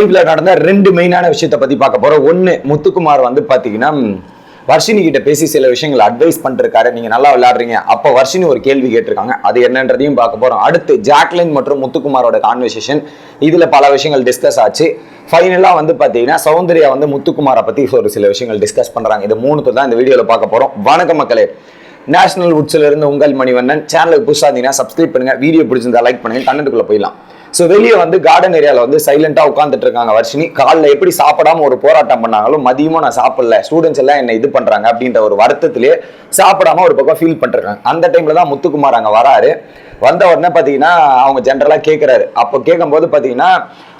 லைவ்ல நடந்த ரெண்டு மெயினான விஷயத்த பத்தி பார்க்க போறோம். ஒன்னு முத்துக்குமார் வந்து பாத்தீங்கன்னா வர்ஷினி கிட்ட பேசி சில விஷயங்களை அட்வைஸ் பண்ணிருக்காரு. நீங்க நல்லா விளையாடுறீங்க. அப்ப வர்ஷினி ஒரு கேள்வி கேட்டிருக்காங்க. அது என்னன்றதையும் பார்க்க போறோம். அடுத்து ஜாக்லின் மற்றும் முத்துக்குமாரோட கான்வர்சேஷன் இதுல பல விஷயங்கள் டிஸ்கஸ் ஆச்சு. ஃபைனலா வந்து பாத்தீங்கன்னா சௌந்தர்யா வந்து முத்துக்குமாரை பத்தி ஒரு சில விஷயங்கள் டிஸ்கஸ் பண்றாங்க. இது மூணுக்கு தான் இந்த வீடியோல பார்க்க போறோம். வணக்கம் மக்களே. நேஷனல் உட்ஸ்ல இருந்து உங்கள் மணிவண்ணன். சேனலுக்கு புதுசாக இருந்தீங்கன்னா சப்ஸ்கிரைப் பண்ணுங்க. வீடியோ பிடிச்சிருந்தா லைக் பண்ணுங்க. கண்டென்ட்டுக்குள்ள போயிடலாம். ஸோ வெளியே வந்து கார்டன் ஏரியாவில் வந்து சைலண்டாக உட்காந்துட்டு இருக்காங்க வர்ஷினி. காலைல எப்படி சாப்பிடாம ஒரு போராட்டம் பண்ணாங்களோ மதியமும் நான் சாப்பிடல. ஸ்டூடெண்ட்ஸ் எல்லாம் என்ன இது பண்ணுறாங்க அப்படின்ற ஒரு வருத்தத்திலே சாப்பிடாம ஒரு பக்கம் ஃபீல் பண்ணிருக்காங்க அந்த டைமில் தான் முத்துக்குமார் அங்கே வராரு. வந்த உடனே பார்த்தீங்கன்னா அவங்க ஜென்ரலாக கேட்குறாரு அப்போ கேட்கும்போது பார்த்தீங்கன்னா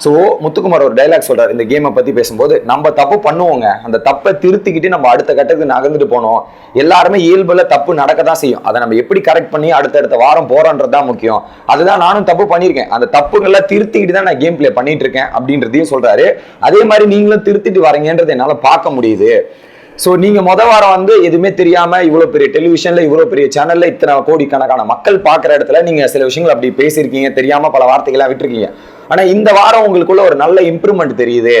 ஸோ முத்துக்குமார் ஒரு டைலாக் சொல்கிறார் இந்த கேமை பற்றி பேசும்போது நம்ம தப்பு பண்ணுவோங்க. அந்த தப்பை திருத்திக்கிட்டு நம்ம அடுத்த கட்டத்துக்கு நகர்ந்துட்டு போனோம். எல்லாருமே இயல்புல தப்பு நடக்க தான் செய்யும். அதை நம்ம எப்படி கரெக்ட் பண்ணி அடுத்தடுத்த வாரம் போகிறோன்றது தான் முக்கியம். அதுதான் நானும் தப்பு பண்ணியிருக்கேன். அந்த தப்புங்கள்லாம் திருத்திக்கிட்டு தான் நான் கேம் ப்ளே பண்ணிட்டு இருக்கேன் அப்படின்றதையும் சொல்கிறாரு அதே மாதிரி நீங்களும் திருத்திட்டு வரீங்கன்றது என்னால் பார்க்க முடியுது. ஸோ நீங்க முத வாரம் வந்து எதுவுமே தெரியாம இவ்வளவு பெரிய டெலிவிஷன்ல இவ்வளவு பெரிய சேனல்ல இத்தனை கோடிக்கணக்கான மக்கள் பார்க்குற இடத்துல நீங்க சில விஷயங்கள் அப்படி பேசியிருக்கீங்க தெரியாம பல வார்த்தைகளாக விட்டுருக்கீங்க. ஆனா இந்த வாரம் உங்களுக்குள்ள ஒரு நல்ல இம்ப்ரூவ்மெண்ட் தெரியுது.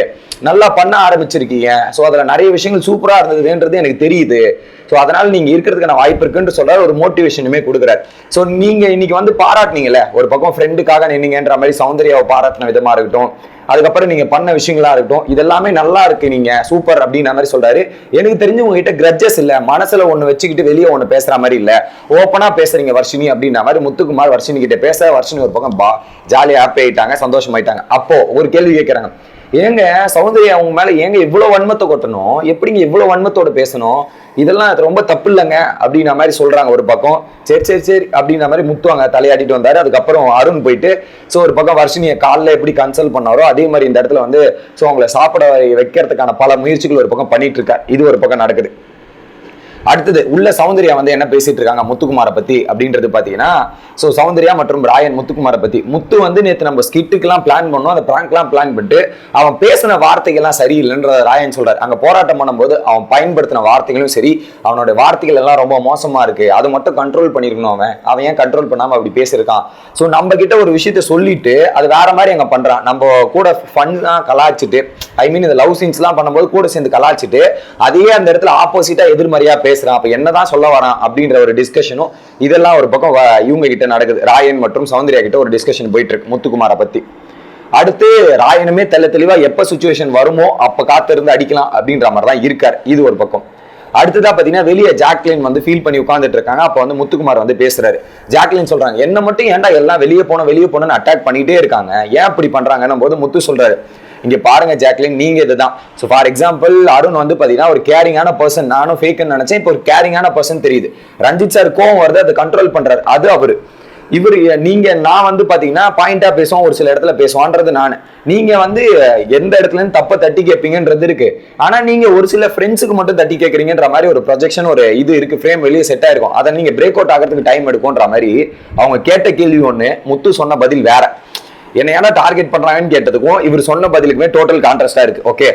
நல்லா பண்ண ஆரம்பிச்சிருக்கீங்க. ஸோ அதுல நிறைய விஷயங்கள் சூப்பரா இருந்ததுன்றது எனக்கு தெரியுது. ஸோ அதனால நீங்க இருக்கிறதுக்கான வாய்ப்பு இருக்குன்னு சொல்றாரு. ஒரு மோட்டிவேஷனுமே கொடுக்குறாரு. ஸோ நீங்க இன்னைக்கு வந்து பாராட்டினீங்கல்ல? ஒரு பக்கம் ஃப்ரெண்டுக்காக நின்னீங்கன்ற மாதிரி சௌந்தர்யாவை பாராட்டின விதமா இருக்கட்டும். அதுக்கப்புறம் நீங்க பண்ண விஷயங்களா இருக்கட்டும். இதெல்லாமே நல்லா இருக்கு நீங்க. சூப்பர் அப்படின்ற மாதிரி சொல்றாரு. எனக்கு தெரிஞ்சு உங்ககிட்ட கிரட்ஜஸ் இல்ல. மனசுல ஒண்ணு வச்சுக்கிட்டு வெளியே ஒண்ணு பேசுற மாதிரி இல்ல. ஓப்பனா பேசுறீங்க வர்ஷினி அப்படின்ற மாதிரி முத்துக்குமார் வர்ஷினி கிட்ட பேச வர்ஷினி ஒரு பக்கம் பா ஜாலியா ஹாப்பி ஆயிட்டாங்க. சந்தோஷமாயிட்டாங்க. அப்போ ஒரு கேள்வி கேட்கறாங்க ஏங்க சௌந்தர்யா அவங்க மேல ஏங்க இவ்வளவு வன்மத்தை கொட்டணும்? எப்படிங்க இவ்வளவு வன்மத்தோட பேசணும்? இதெல்லாம் அது ரொம்ப தப்பு இல்லைங்க அப்படின்ற மாதிரி சொல்றாங்க ஒரு பக்கம். சரி சரி சரி அப்படின்ற மாதிரி முத்துவாங்க தலையாட்டிட்டு வந்தாரு. அதுக்கப்புறம் அருண் போயிட்டு ஸோ ஒரு பக்கம் வர்ஷினியை காலில் எப்படி கன்சல்ட் பண்ணாரோ அதே மாதிரி இந்த இடத்துல வந்து ஸோ அவங்கள சாப்பிட வைக்கிறதுக்கான பல முயற்சிகள் ஒரு பக்கம் பண்ணிட்டு இருக்கா இது ஒரு பக்கம் நடக்குது. அடுத்தது உள்ள சௌந்தர்யா வந்து என்ன பேசிட்டு இருக்காங்க முத்துக்குமாரை பத்தி அப்படின்றது பாத்தீங்கன்னா ஸோ சௌந்தர்யா மற்றும் ராயன் முத்துக்குமாரை பத்தி. முத்து வந்து நேற்று நம்ம ஸ்கிட்டுக்கெல்லாம் பிளான் பண்ணோம். அந்த பிராங்க்லாம் பிளான் பண்ணிட்டு அவன் பேசின வார்த்தைகள்லாம் சரியில்லைன்ற ராயன் சொல்றாரு. அங்க போராட்டம் பண்ணும்போது அவன் பயன்படுத்தின வார்த்தைகளும் சரி அவனோட வார்த்தைகள் எல்லாம் ரொம்ப மோசமா இருக்கு. அது மட்டும் கண்ட்ரோல் பண்ணிருக்கணும் அவன். அவன் ஏன் கண்ட்ரோல் பண்ணாம அப்படி பேசியிருக்கான்? ஸோ நம்ம கிட்ட ஒரு விஷயத்த சொல்லிட்டு அது வேற மாதிரி அங்க பண்றான். நம்ம கூட ஃபன்லாம் கலாச்சிட்டு ஐ மீன் இந்த லவ் சீன்ஸ்லாம் பண்ணும்போது கூட சேர்ந்து கலாச்சிட்டு அதே அந்த இடத்துல ஆப்போசிட்டா எதிர்மறையா பேசுறான். அப்ப என்னதான் சொல்ல வரான் அப்படின்ற ஒரு டிஸ்கஷனும் இதெல்லாம் ஒரு பக்கம் இவங்க கிட்ட நடக்குது. ராயன் மற்றும் சௌந்தர்யா கிட்ட ஒரு டிஸ்கஷன் போயிட்டு இருக்கு முத்துக்குமாரை பத்தி. அடுத்து ராயனுமே தெல்ல தெளிவா எப்ப சுச்சுவேஷன் வருமோ அப்ப காத்திருந்து அடிக்கலாம் அப்படின்ற மாதிரி தான் இருக்கார். இது ஒரு பக்கம். அடுத்ததா பாத்தீங்கன்னா வெளியே ஜாக்லின் வந்து ஃபீல் பண்ணி உட்காந்துட்டு இருக்காங்க. அப்ப வந்து முத்துக்குமார் வந்து பேசுறாரு. ஜாக்லின் சொல்றாங்க என்ன மட்டும் ஏன்டா எல்லாம் வெளியே போனோம் வெளியே போனோம்னு அட்டாக் பண்ணிட்டே இருக்காங்க? ஏன் இப்படி பண்றாங்கன்னும் போது முத்து சொல்றாரு இங்க பாருங்க ஜாக்லின் நீங்க இதுதான். ஸோ ஃபார் எக்ஸாம்பிள் அருண் வந்து பாத்தீங்கன்னா ஒரு கேரிங்கான பர்சன் நானும் ஃபேக்குன்னு நினைச்சேன். இப்போ ஒரு கேரிங்கான பர்சன் தெரியுது. ரஞ்சித் சார் கோவம் வருது அதை கண்ட்ரோல் பண்றாரு. அது அவரு. இவர் நீங்க நான் வந்து பாத்தீங்கன்னா பாயிண்டா பேசுவோம் ஒரு சில இடத்துல பேசுவான்றது நான். நீங்க வந்து எந்த இடத்துல இருந்து தப்ப தட்டி கேட்பீங்கன்றது இருக்கு. ஆனா நீங்க ஒரு சில ஃப்ரெண்ட்ஸுக்கு மட்டும் தட்டி கேட்கறீங்கன்ற மாதிரி ஒரு ப்ரொஜெக்ஷன் ஒரு இது இருக்கு ஃப்ரேம் வெளியே செட் ஆயிருக்கும். அதை நீங்க பிரேக் அவுட் ஆகிறதுக்கு டைம் எடுக்கும்ன்ற மாதிரி அவங்க கேட்ட கேள்வி ஒண்ணு முத்து சொன்ன பதில் வேற. என்ன ஏன்னா டார்கெட் பண்றாங்கன்னு கேட்டதுக்கும் இவர் சொன்ன பதிலுக்குமே டோட்டல் கான்ட்ராஸ்டா இருக்கு. ஓகே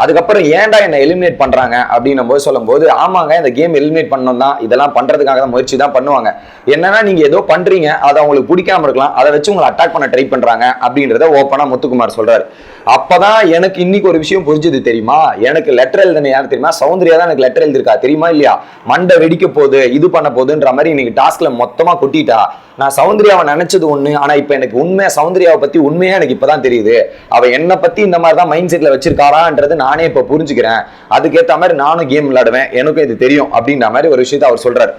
அதுக்கப்புறம் ஏன்டா என்னை எலிமினேட் பண்ணுறாங்க அப்படின்னும் போது சொல்லும்போது ஆமாங்க இந்த கேம் எலிமினேட் பண்ணணும் தான் இதெல்லாம் பண்ணுறதுக்காக தான் முயற்சி தான் பண்ணுவாங்க. என்னன்னா நீங்கள் ஏதோ பண்ணுறீங்க அதை அவங்களுக்கு பிடிக்காம இருக்கலாம் அதை வச்சு உங்களை அட்டாக் பண்ண ட்ரை பண்ணுறாங்க அப்படின்றத ஓப்பனாக முத்துக்குமார் சொல்கிறார் அப்போ தான் எனக்கு இன்னைக்கு ஒரு விஷயம் புரிஞ்சுது தெரியுமா? எனக்கு லெட்டர் எழுதுன யார் தெரியுமா? சௌந்தர்யா தான் எனக்கு லெட்டர் எழுதிருக்கா தெரியுமா இல்லையா? மண்டை வெடிக்க போகுது இது பண்ண போகுதுன்ற மாதிரி இன்னைக்கு டாஸ்க்ல மொத்தமாக கொட்டிட்டா. நான் சௌந்தர்யாவை நினைச்சது ஒண்ணு ஆனா இப்ப எனக்கு உண்மை சௌந்தர்யாவை பத்தி உண்மையா எனக்கு இப்பதான் தெரியுது. அவ என்னை பத்தி இந்த மாதிரி தான் மைண்ட் செட்ல வச்சிருக்காரான்றது நானே இப்போ புரிஞ்சுக்கிறேன். அதுக்கேற்ற மாதிரி நானும் கேம் விளையாடுவேன். எனக்கும் இது தெரியும் அப்படின்ற மாதிரி ஒரு விஷயத்த அவர் சொல்றாரு.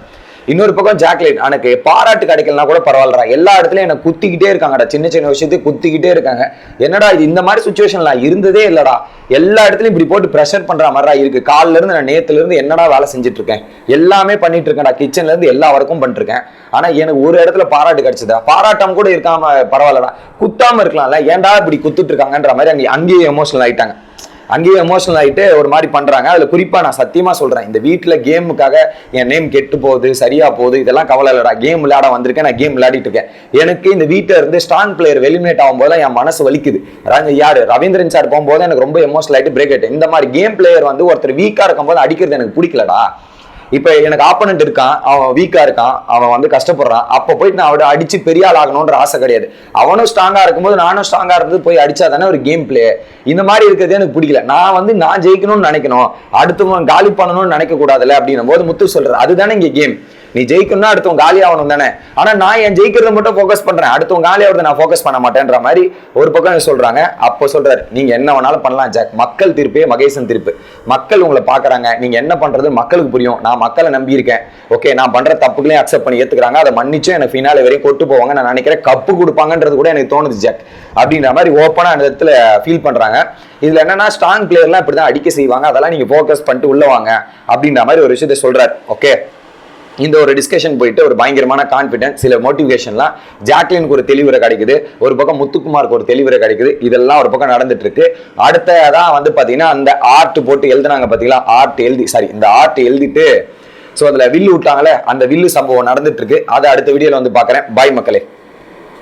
இன்னொரு பக்கம் ஜாக்லின் எனக்கு பாராட்டு கிடைக்கலனா கூட பரவாயில்லடா. எல்லா இடத்துலயும் எனக்கு குத்திக்கிட்டே இருக்காங்கடா. சின்ன சின்ன விஷயத்துக்கு குத்திக்கிட்டே இருக்காங்க. என்னடா இது இந்த மாதிரி சுச்சுவேஷன்ல இருந்ததே இல்லடா. எல்லா இடத்துலயும் இப்படி போட்டு ப்ரெஷர் பண்ற மாதிரிடா இருக்கு. காலில இருந்து நான் நேத்துல இருந்து என்னடா வேலை செஞ்சுட்டு இருக்கேன்? எல்லாமே பண்ணிட்டு இருக்கேன்டா. கிச்சன்ல இருந்து எல்லா ஒர்க்கும் பண்ணிருக்கேன் ஆனா எனக்கு ஒரு இடத்துல பாராட்டு கிடைச்சதா? பாராட்டம் கூட இருக்காம பரவாயில்லடா. குத்தாம இருக்கலாம்ல. ஏன்டா இப்படி குத்துட்டு இருக்காங்கன்ற மாதிரி அங்கே அங்கேயே எமோஷனல் ஆயிட்டாங்க. அங்கேயே எமோஷனல் ஆகிட்டு ஒரு மாதிரி பண்ணுறாங்க அதில் குறிப்பாக நான் சத்தியமாக சொல்கிறேன் இந்த வீட்டில் கேமுக்காக என் நேம் கெட்டு போகுது சரியாக போகுது இதெல்லாம் கவலை இல்லைடா. கேம் விளையாட வந்திருக்கேன் நான் கேம் விளையாடிட்டு இருக்கேன். எனக்கு இந்த வீட்டில் இருந்து ஸ்ட்ராங் பிளேயர் வெளிமினேட் ஆகும்போது என் மனசு வலிக்குது. யார்? ரவீந்திரன் சார் போகும்போது எனக்கு ரொம்ப எமோஷனல் ஆகிட்டு பிரேக் ஆகிட்டு இந்த மாதிரி கேம் பிளேயர் வந்து ஒருத்தர் வீக்காக இருக்கும்போது அடிக்கிறது எனக்கு பிடிக்கலடா. இப்போ எனக்கு ஆப்பனண்ட் இருக்கான் அவன் வீக்காக இருக்கான் அவன் வந்து கஷ்டப்படுறான். அப்போ போயிட்டு நான் அவட அடிச்சு பெரிய ஆள் ஆகணுன்ற ஆசை கிடையாது. அவனும் ஸ்ட்ராங்காக இருக்கும்போது நானும் ஸ்ட்ராங்காக இருந்து போய் அடிச்சா தானே ஒரு கேம் பிளே இந்த மாதிரி இருக்கிறது எனக்கு பிடிக்கல. நான் வந்து நான் ஜெயிக்கணும்னு நினைக்கணும். அடுத்தவன் காலி பண்ணணும்னு நினைக்கக்கூடாதுல்ல அப்படின்னும் போது முத்து சொல்கிறார் அதுதானே இங்கே கேம் நீ ஜெயிக்கணும்னா அடுத்தவன் காலி ஆகணும் தானே. ஆனா நான் என் ஜெயிக்கிறத மட்டும் ஃபோக்கஸ் பண்றேன். அடுத்தவன் காலி ஆகிறத நான் ஃபோக்கஸ் பண்ண மாட்டேன்ற மாதிரி ஒரு பக்கம் சொல்றாங்க. அப்போ சொல்றாரு நீங்க என்ன வேணாலும் பண்ணலாம் ஜாக். மக்கள் தீர்ப்பே மகேசன் தீர்ப்பு. மக்கள் உங்களை பாக்குறாங்க நீங்க என்ன பண்றது? மக்களுக்கு புரியும். நான் மக்களை நம்பியிருக்கேன். ஓகே நான் பண்ற தப்புகளையும் அக்செப்ட் பண்ணி ஏத்துக்கிறாங்க. அதை மன்னிச்சும் எனக்கு ஃபினாலே வரையும் கொட்டு போவாங்க. நான் நினைக்கிறேன் கப்பு கொடுப்பாங்கன்றது கூட எனக்கு தோணுது ஜாக். அப்படின்ற மாதிரி ஓப்பனா அந்த இடத்துல ஃபீல் பண்றாங்க. இதுல என்னன்னா ஸ்ட்ராங் பிளேயர்லாம் இப்படிதான் அடிக்க செய்வாங்க. அதெல்லாம் நீங்க ஃபோக்கஸ் பண்ணிட்டு உள்ள வாங்க. அப்படின்ற மாதிரி ஒரு விஷயத்த சொல்றாரு. ஓகே இந்த ஒரு டிஸ்கஷன் போயிட்டு ஒரு பயங்கரமான கான்ஃபிடன்ஸ் சில மோட்டிவேஷன்லாம் ஜாக்லினுக்கு ஒரு தெளிவுரை கிடைக்குது. ஒரு பக்கம் முத்துக்குமாருக்கு ஒரு தெளிவுரை கிடைக்குது. இதெல்லாம் ஒரு பக்கம் நடந்துட்டு இருக்கு அடுத்ததான் வந்து பார்த்தீங்கன்னா அந்த ஆர்ட் போட்டு எழுதுனாங்க பார்த்தீங்களா ஆர்ட் எழுதி சாரி இந்த ஆர்ட் எழுதிட்டு ஸோ அதில் வில்லு விட்டாங்களே அந்த வில்லு சம்பவம் நடந்துட்டு இருக்கு அதை அடுத்த வீடியோவில் வந்து பார்க்குறேன் பாய் மக்களே.